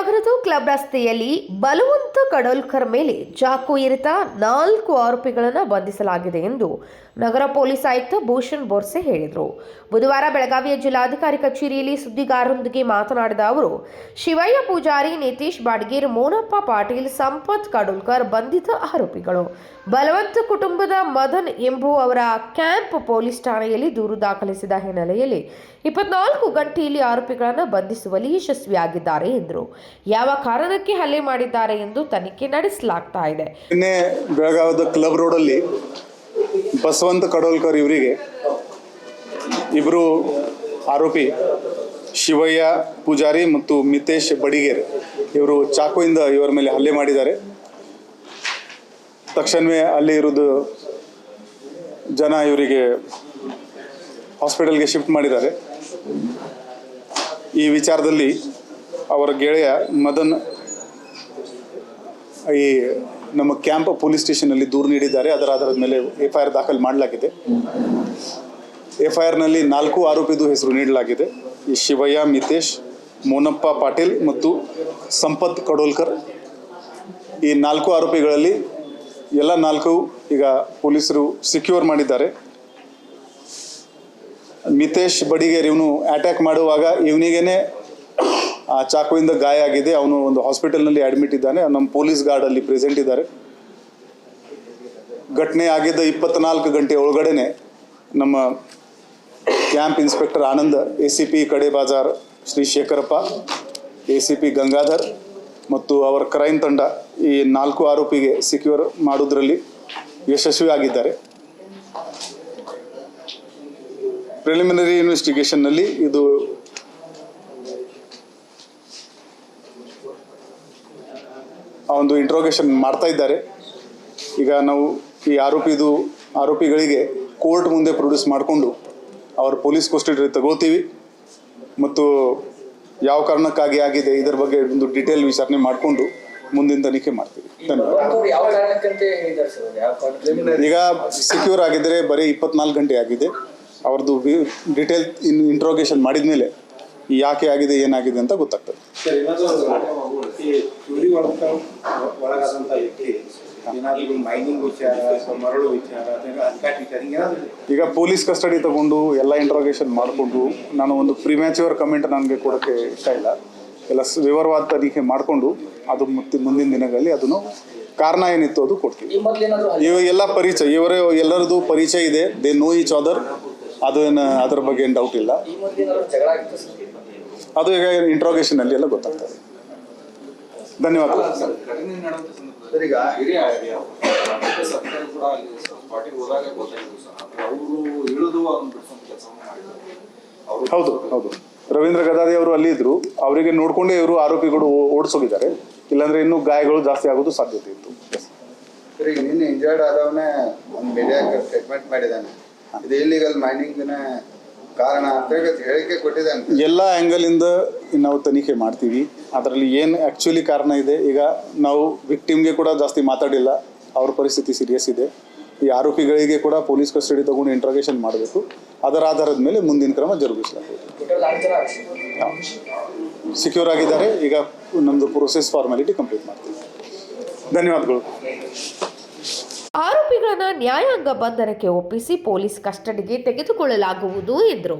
ನಗರದ ಕ್ಲಬ್ ರಸ್ತೆಯಲ್ಲಿ ಬಲವಂತ ಕಡೋಲ್ಕರ್ ಮೇಲೆ ಚಾಕು ಇರಿತ ನಾಲ್ಕು ಆರೋಪಿಗಳನ್ನು ಬಂಧಿಸಲಾಗಿದೆ ಎಂದು ನಗರ ಪೊಲೀಸ್ ಆಯುಕ್ತ ಭೂಷಣ್ ಬೋರ್ಸೆ ಹೇಳಿದರು. ಬುಧವಾರ ಬೆಳಗಾವಿಯ ಜಿಲ್ಲಾಧಿಕಾರಿ ಕಚೇರಿಯಲ್ಲಿ ಸುದ್ದಿಗಾರರೊಂದಿಗೆ ಮಾತನಾಡಿದ ಅವರು, ಶಿವಯ್ಯ ಪೂಜಾರಿ ನಿತೀಶ್ ಬಾಡ್ಗೀರ್, ಮೋನಪ್ಪ ಪಾಟೀಲ್, ಸಂಪತ್ ಕಡೋಲ್ಕರ್ ಬಂಧಿತ ಆರೋಪಿಗಳು. ಬಲವಂತ ಕುಟುಂಬದ ಮದನ್ ಎಂಬುವವರ ಕ್ಯಾಂಪ್ ಪೊಲೀಸ್ ಠಾಣೆಯಲ್ಲಿ ದೂರು ದಾಖಲಿಸಿದ ಹಿನ್ನೆಲೆಯಲ್ಲಿ ಇಪ್ಪತ್ನಾಲ್ಕು ಗಂಟೆಯಲ್ಲಿ ಆರೋಪಿಗಳನ್ನು ಬಂಧಿಸುವಲ್ಲಿ ಯಶಸ್ವಿಯಾಗಿದ್ದಾರೆ ಎಂದರು. ಯಾವ ಕಾರಣಕ್ಕೆ ಹಲ್ಲೆ ಮಾಡಿದ್ದಾರೆ ಎಂದು ತನಿಖೆ ನಡೆಸಲಾಗ್ತಾ ಇದೆ. ನಿನ್ನೆ ಬೆಳಗಾವಿದ ಕ್ಲಬ್ ರೋಡಲ್ಲಿ ಬಸವಂತ ಕಡೋಲ್ಕರ್ ಇವರಿಗೆ ಇಬ್ಬರು ಆರೋಪಿ ಶಿವಯ್ಯ ಪೂಜಾರಿ ಮತ್ತು ಮಿತೇಶ್ ಬಡಿಗೇರ್ ಇವರು ಚಾಕುವಿಂದ ಇವರ ಮೇಲೆ ಹಲ್ಲೆ ಮಾಡಿದ್ದಾರೆ. ತಕ್ಷಣವೇ ಅಲ್ಲಿ ಇರೋದು ಜನ ಇವರಿಗೆ ಹಾಸ್ಪಿಟಲ್ಗೆ ಶಿಫ್ಟ್ ಮಾಡಿದ್ದಾರೆ. ಈ ವಿಚಾರದಲ್ಲಿ ಅವರ ಗೆಳೆಯ ಮದನ್ ಈ ನಮ್ಮ ಕ್ಯಾಂಪ್ ಪೊಲೀಸ್ ಸ್ಟೇಷನಲ್ಲಿ ದೂರು ನೀಡಿದ್ದಾರೆ. ಅದರ ಆಧಾರದ ಮೇಲೆ ಎಫ್ ಐ ಆರ್ ದಾಖಲು ಮಾಡಲಾಗಿದೆ. ಎಫ್ ಐ ಆರ್ನಲ್ಲಿ ನಾಲ್ಕು ಆರೋಪಿದು ಹೆಸರು ನೀಡಲಾಗಿದೆ. ಈ ಶಿವಯ್ಯ, ಮಿತೇಶ್, ಮೋನಪ್ಪ ಪಾಟೀಲ್ ಮತ್ತು ಸಂಪತ್ ಕಡೋಲ್ಕರ್. ಈ ನಾಲ್ಕು ಆರೋಪಿಗಳಲ್ಲಿ ಎಲ್ಲ ನಾಲ್ಕು ಈಗ ಪೊಲೀಸರು ಸಿಕ್ಯೂರ್ ಮಾಡಿದ್ದಾರೆ. ಮಿತೇಶ್ ಬಡಿಗೇರ್ ಇವನು ಅಟ್ಯಾಕ್ ಮಾಡುವಾಗ ಇವನಿಗೇನೆ ಚಾಕುವಿಂದ ಗಾಯ ಆಗಿದೆ. ಅವನು ಒಂದು ಹಾಸ್ಪಿಟಲ್ನಲ್ಲಿ ಅಡ್ಮಿಟ್ ಇದ್ದಾನೆ. ನಮ್ಮ ಪೊಲೀಸ್ ಗಾರ್ಡ್ ಅಲ್ಲಿ ಪ್ರೆಸೆಂಟ್ ಇದ್ದಾರೆ. ಘಟನೆ ಆಗಿದ್ದ ಇಪ್ಪತ್ನಾಲ್ಕು ಗಂಟೆ ಒಳಗಡೆನೆ ನಮ್ಮ camp inspector Anand A C P ಕಡೆ ಬಾಜಾರ್ Shri Shekharappa A C P Gangadhar ಮತ್ತು ಅವರ ಕ್ರೈಮ್ ತಂಡ ಈ ನಾಲ್ಕು ಆರೋಪಿಗೆ ಸಿಕ್ಯೂರ್ ಮಾಡೋದ್ರಲ್ಲಿ ಯಶಸ್ವಿ ಆಗಿದ್ದಾರೆ ಪ್ರಿಲಿಮಿನರಿ ಇನ್ವೆಸ್ಟಿಗೇಷನ್ನಲ್ಲಿ ಇದು ಆ ಒಂದು ಇಂಟ್ರೋಗೇಷನ್ ಮಾಡ್ತಾ ಇದ್ದಾರೆ. ಈಗ ನಾವು ಈ ಆರೋಪಿದು ಆರೋಪಿಗಳಿಗೆ ಕೋರ್ಟ್ ಮುಂದೆ ಪ್ರೊಡ್ಯೂಸ್ ಮಾಡಿಕೊಂಡು ಅವ್ರ ಪೊಲೀಸ್ ಕಸ್ಟಡಿ ತಗೊಳ್ತೀವಿ ಮತ್ತು ಯಾವ ಕಾರಣಕ್ಕಾಗಿ ಆಗಿದೆ ಇದರ ಬಗ್ಗೆ ಒಂದು ಡಿಟೇಲ್ ವಿಚಾರಣೆ ಮಾಡಿಕೊಂಡು ಮುಂದಿನ ತನಿಖೆ ಮಾಡ್ತೀವಿ. ಧನ್ಯವಾದ. ಈಗ ಸಿಕ್ಯೂರ್ ಆಗಿದ್ರೆ ಬರೀ ಇಪ್ಪತ್ನಾಲ್ಕು ಗಂಟೆ ಆಗಿದೆ. ಅವ್ರದ್ದು ಡಿಟೇಲ್ ಇನ್ ಇಂಟ್ರೋಗೇಷನ್ ಮಾಡಿದ ಮೇಲೆ ಯಾಕೆ ಆಗಿದೆ ಏನಾಗಿದೆ ಅಂತ ಗೊತ್ತಾಗ್ತದೆ. ಈ ಒಳಗ ಒಳಗಾದಂತ ವ್ಯಕ್ತಿ ಏನಾದ್ರು ಮೈನಿಂಗ್ ವಿಚಾರ ಅಥವಾ ಮರಳು ವಿಚಾರ ಅಥವಾ ವಿಚಾರ ಈಗ ಪೊಲೀಸ್ ಕಸ್ಟಡಿ ತಗೊಂಡು ಎಲ್ಲ ಇಂಟ್ರೋಗೇಷನ್ ಮಾಡಿಕೊಂಡು ನಾನು ಒಂದು ಪ್ರಿಮ್ಯಾಚ್ಯೂರ್ ಕಮೆಂಟ್ ನನಗೆ ಕೊಡೋಕ್ಕೆ ಇಷ್ಟ ಇಲ್ಲ. ಎಲ್ಲ ಸ್- ವಿವರವಾದ ತನಿಖೆ ಮಾಡಿಕೊಂಡು ಅದು ಮತ್ತೆ ಮುಂದಿನ ದಿನಗಳಲ್ಲಿ ಅದನ್ನು ಕಾರಣ ಏನಿತ್ತು ಅದು ಕೊಡ್ತೀವಿ. ಇವ ಎಲ್ಲ ಪರಿಚಯ ಇವರೇ ಎಲ್ಲರದು ಪರಿಚಯ ಇದೆ. ದೇ ನೋ ಈಚ್ ಅದರ್ ಅದೇನು ಅದ್ರ ಬಗ್ಗೆ ಏನು ಡೌಟ್ ಇಲ್ಲ. ಈ ಮೊದ್ಲು ಜಗಳ ಆಗಿತ್ತು ಅದು ಈಗ ಇಂಟ್ರೋಗೇಷನ್ ಅಲ್ಲಿ ಎಲ್ಲ ಗೊತ್ತಾಗ್ತದೆ. ಧನ್ಯವಾದಗಳು ಘಟನೆ ನಡೆದಂತ ಸಂದರ್ಭದಲ್ಲಿ ಸರ್ ಈಗ ಹಿರಿಯ ರಾಜಕೀಯ ಸರ್ಕಾರ ಕೂಡ ಅಲ್ಲಿ ಸ್ಪಾಟಿಗೆ ಹೋದಾಗ ಗೊತ್ತಾಯ್ತು ಸರ್. ಅವರು ಇಳಿದು ಅದನ್ನ ಬಿಡಿಸುವಂತ ಕೆಲಸವನ್ನು ಮಾಡಿದ್ದಾರೆ. ಹೌದು ಹೌದು. ರವೀಂದ್ರ ಗದಾದಿ ಅವರು ಅಲ್ಲಿ ಇದ್ರು. ಅವರಿಗೆ ನೋಡ್ಕೊಂಡೇ ಇವರು ಆರೋಪಿಗಳು ಓಡಿಸೋಗಿದ್ದಾರೆ. ಇಲ್ಲಾಂದ್ರೆ ಇನ್ನೂ ಗಾಯಗಳು ಜಾಸ್ತಿ ಆಗೋದು ಸಾಧ್ಯತೆ ಇತ್ತು. ಈಗ ನಿನ್ನೆ ಇಂಜರ್ಡ್ ಆದವನೇ ಒಂದು ಸ್ಟೇಟ್ಮೆಂಟ್ ಮಾಡಿದ್ದಾನೆ. ಇದು ಇಲ್ಲಿಗಲ್ ಮೈನಿಂಗ್ನ ಕಾರಣ ಅಂತ ಹೇಳಿ ಹೇಳಿಕೆ ಕೊಟ್ಟಿದ್ದಾನೆ. ಎಲ್ಲ ಆ್ಯಂಗಲಿಂದ ನಾವು ತನಿಖೆ ಮಾಡ್ತೀವಿ. ಅದರಲ್ಲಿ ಏನು ಆ್ಯಕ್ಚುಲಿ ಕಾರಣ ಇದೆ, ಈಗ ನಾವು ವಿಕ್ಟಿಮ್ಗೆ ಕೂಡ ಜಾಸ್ತಿ ಮಾತಾಡಿಲ್ಲ, ಅವ್ರ ಪರಿಸ್ಥಿತಿ ಸೀರಿಯಸ್ ಇದೆ. ಈ ಆರೋಪಿಗಳಿಗೆ ಕೂಡ ಪೊಲೀಸ್ ಕಸ್ಟಡಿ ತಗೊಂಡು ಇಂಟ್ರೋಗೇಷನ್ ಮಾಡಬೇಕು. ಅದರ ಆಧಾರದ ಮೇಲೆ ಮುಂದಿನ ಕ್ರಮ ಜರುಗಿಸಲಾಗುವುದು. ಸಿಕ್ಯೂರ್ ಆಗಿದ್ದಾರೆ, ಈಗ ನಮ್ಮದು ಪ್ರೊಸೆಸ್ ಫಾರ್ಮಾಲಿಟಿ ಕಂಪ್ಲೀಟ್ ಮಾಡ್ತೀವಿ. ಧನ್ಯವಾದಗಳು. ಆರೋಪಿಗಳನ್ನ ನ್ಯಾಯಾಂಗ ಬಂಧನಕ್ಕೆ ಒಪ್ಪಿಸಿ ಪೊಲೀಸ್ ಕಸ್ಟಡಿಗೆ ತೆಗೆದುಕೊಳ್ಳಲಾಗುವುದು ಎಂದರು.